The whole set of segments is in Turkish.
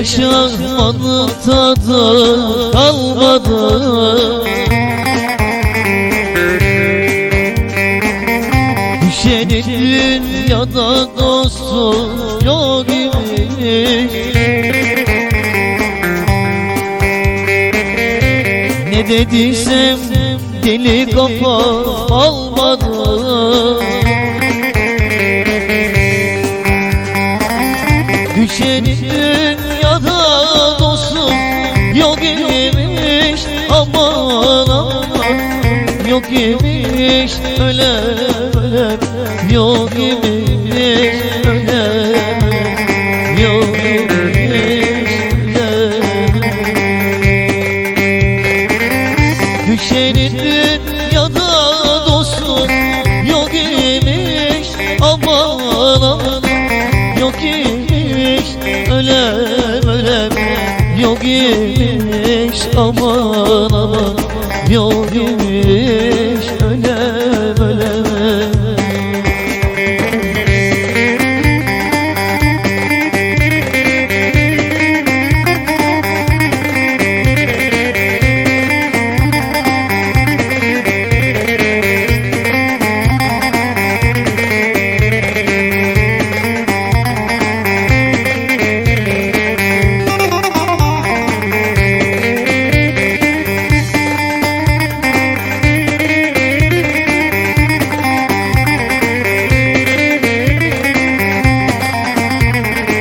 Yaşamanın tadı kalmadı. Düşenin dünyada dostu yok imiş. Ne dediysem deli kafa almadı. Düşenin dünyada dostum yok imiş Aman aman. Yok imiş öyle öyle. Yok imiş öyle öyle. Yok imiş öyle Düşenin dünyada yok imiş ölem Yok imiş aman aman Yok imiş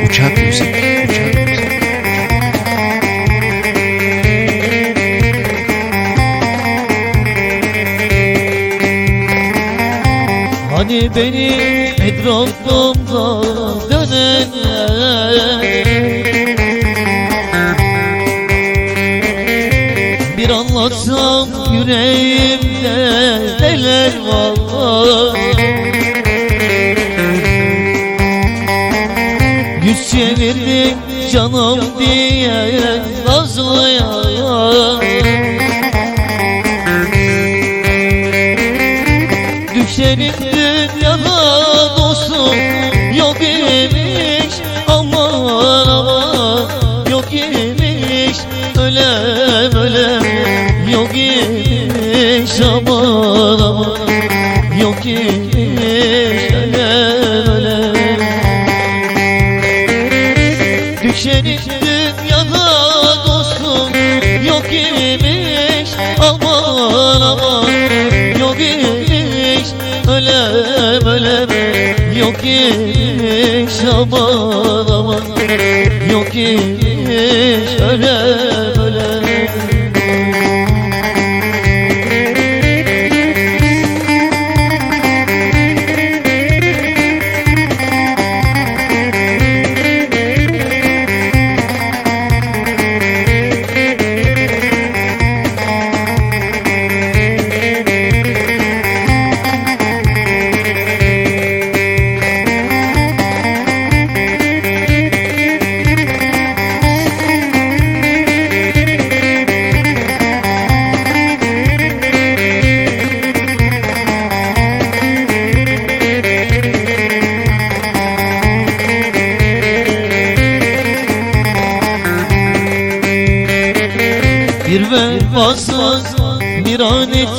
Uçak müzik. Hani benim etrafımda dönenler Bir anlatsam yüreğimde neler var Çevirdim canım diye nazlıya Düşenin dünyada dostum yok imiş Aman aman. Yok imiş Ölem ölem. Yok imiş Aman aman. Yok imiş Düşenin dünyada dostum yok imiş Aman aman. Yok imiş Ölem ölem. Yok imiş Aman aman. Yok imiş ölem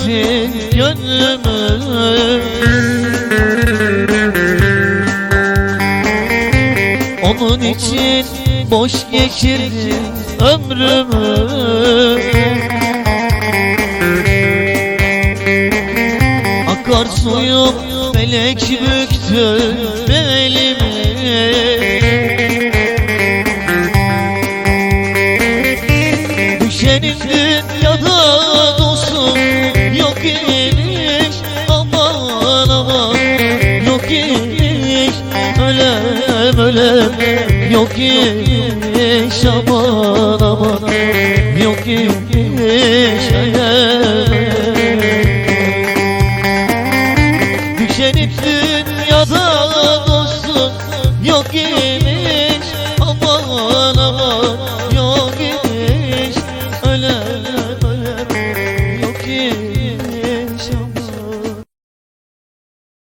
için gönlümü. Onun için boş geçirdim ömrümü. Akar suyum felek büktü iş Ölem ölem Yok iş aman aman. Yok iş Düşen dünyada dostum Yok iş